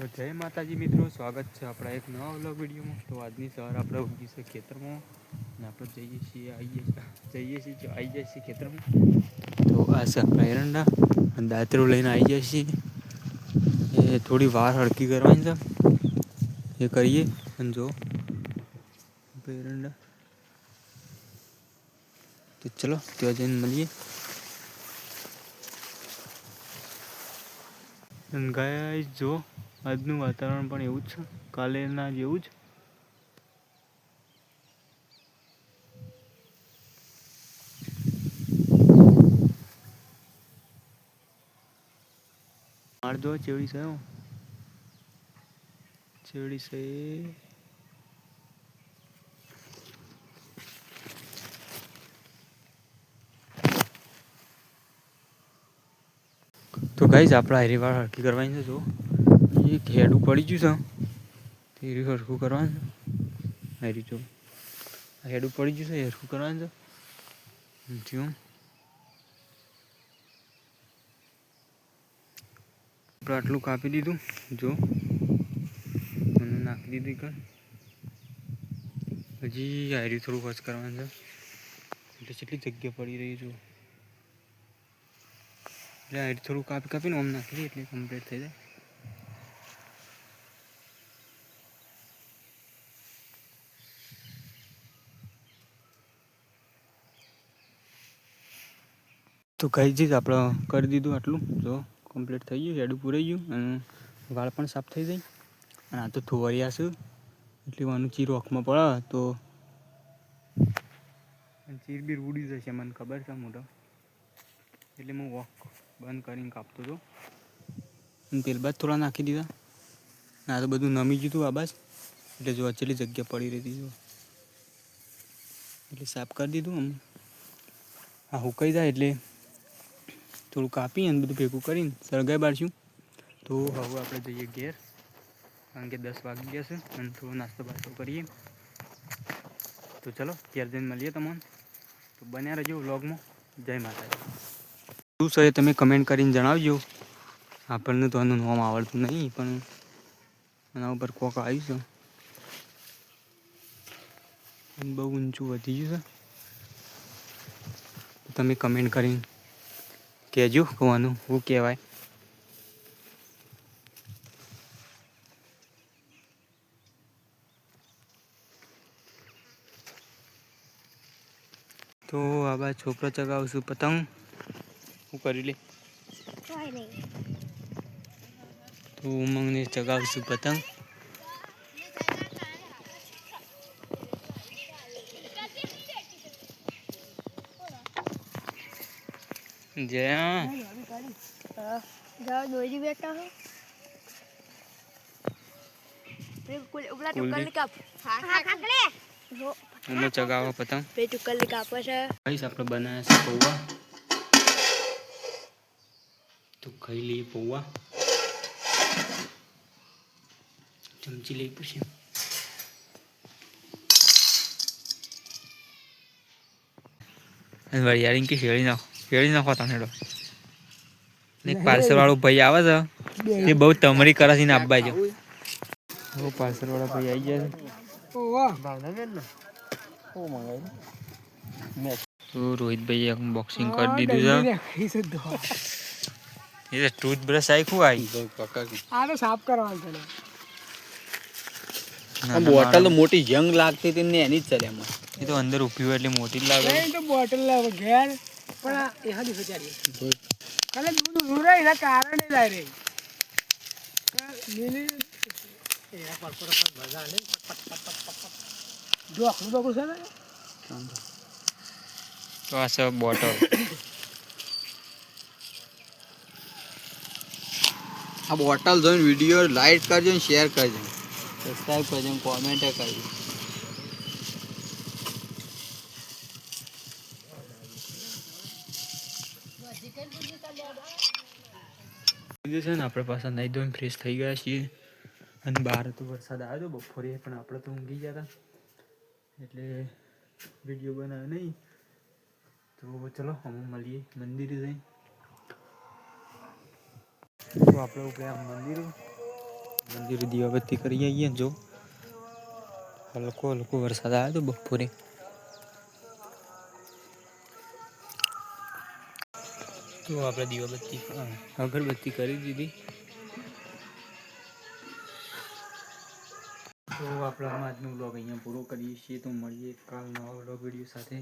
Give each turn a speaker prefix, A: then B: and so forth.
A: તો જય માતાજી મિત્રો, સ્વાગત છે આપણા એક નવા વ્લોગ વિડીયોમાં. તો આજની સવાર આપણે ઉગી છે ખેતરમાં અને આપણે જઈએ છીએ આવીએ જઈએ છીએ આવી જાય છીએ ખેતરમાં. તો આ છે આપણા એરંડા અને દાતરો લઈને આવી જાય છીએ એ થોડી વાર હળકી કરવાની છે. એ કરીએ અને જો એરંડા. તો ચલો, ત્યાં જઈને મળીએ. અને ગયા જો આજનું વાતાવરણ પણ એવું જ છે. કાલેના જેવું જ. માર જો ચેવડી છે. ચેવડી છે. તો ગાઈઝ આપણા હરિવાર હરકી કરવાની છે જો એક હેડું પડી ગયું છે. તે હરી હરખું કરવાનું છે? હરી જો. હેડું પડી ગયું છે હરખું કરવાનું છે? થયું આટલું કાપી દીધું, જો. મને નાખી દીધી કર હજી આયરી થોડું વચ કરવાનું છે. એટલે કેટલી જગ્યા પડી રહી જો. એટલે આયરી થોડું કાપી કાપીને આમ નાખી દઈએ, એટલે કમ્પ્લીટ થઈ જાય. તો કહી જઈશ આપણે કરી દીધું આટલું. જો કમ્પ્લીટ થઈ ગયું હેડું પૂરાઈ ગયું અને વાળ પણ સાફ થઈ જાય. અને આ તો થોવરિયા છે. એટલે વાનું ચીર આંખમાં પડે. તો ચીર બીર ઉડી જશે, મને ખબર છે મોટો. એટલે હું વોક બંધ કરીને કાપતો હતો. તેલ બાદ થોડા નાખી દીધા. આ તો બધું નમી ગયું હતું આબાજ એટલે જો અચેલી જગ્યા પડી રહી હતી જો. એટલે સાફ કરી દીધું આમ આ હુકાઈ જાય એટલે થોડું કાપી અને બધું ભેગું કરીને સળગાઈ બાળશું. તો હવે આપણે જઈએ ઘેર, કારણ કે દસ વાગી ગયા છે અને થોડો નાસ્તો બાસ્તો કરીએ. તો ચલો, ઘેર જઈને મળીએ તમને. તો બન્યા રહેજો વ્લોગમાં. જય માતાજી. શું સર તમે કમેન્ટ કરીને જણાવજો. આપણને તો આનું નામ આવડતું નહીં, પણ આના ઉપર કોક આવ્યું છે. બહુ ઊંચું વધી ગયું છે. તમે કમેન્ટ કરીને કહેજો કોવાનું શું કહેવાય? તો આવા છોકરો ચગાવશું પતંગ? હું કરી લે? તો ઉમંગને ચગાવશું પતંગ? જ્યાં.
B: જાઓ દોરી બેઠા હો.
A: કુલદીપ.
B: ટુકલ કાપ. હા કાકલે જો
A: ઉમર ચગાવવા પતંગ.
B: બે ટુકલ કાપે છે.
A: કહીશ આપણે બનાવ્યા છે પૌવા. તો ખાઈ લઈએ પૌવા. ચમચી લઈ પછી વરિયાળી કે શેળી નાખો? શેળી નાખો તને હેડો એક પાર્સલ વાળો ભાઈ આવે છે. તે બહુ તમરી કરે છે ને આપવા જો ઓ પાર્સલ વાળા ભાઈ આવી ગયા છે. તો રોહિતભાઈ બોક્સિંગ કરી દીધું છે. એ ટૂથબ્રશ આખું આવી
C: આ તો સાફ કરવાનું છે
A: ના, ના,
D: બોટલ
A: તો
D: મોટી જંગ લાગતી હતી ને એની જ છે એમાં.
A: એ તો અંદર ઊભી હોય એટલે મોટી જ લાગે.
C: તો બોટલ લાવે ઘેર. પણ એ હાલી વિચારીએ કાલે દૂધ ઊંધું એના કારણે લાય રે રહી. લીલી એ પર પર પર ભજા લે પટ પટ પટ પટ પટ. જો આખું બકું છે ને?
A: તો આ છે બોટલ.
D: આ બોટલ જોઈને વીડિયો લાઈક કરજો ને શેર કરજો સબસ્ક્રાઈબ કરજો ને કોમેન્ટ કરજો.
A: જે છે ને, આપણે પાછા નહીં ધોઈને ફ્રેશ થઈ ગયા છીએ. અને બહાર તો વરસાદ આવ્યો હતો બપોરે પણ આપણે તો ઊંઘી ગયા હતા એટલે વીડિયો બનાવ્યો નહીં. તો ચલો, અમે મળીએ મંદિરે જઈ. તો આપણે ઉપડ્યા મંદિરે. મંદિરે દીવાબત્તી કરી આવીએ જો. હલકો હલકો વરસાદ આવ્યો હતો બપોરે. તો આપણે દીવાબત્તી? અગરબત્તી કરી દીધી. તો આપણે આજનો બ્લોગ અહીંયા પૂરો કરીએ છીએ. તો મળીએ કાલ નવા બ્લોગ વીડિયો સાથે.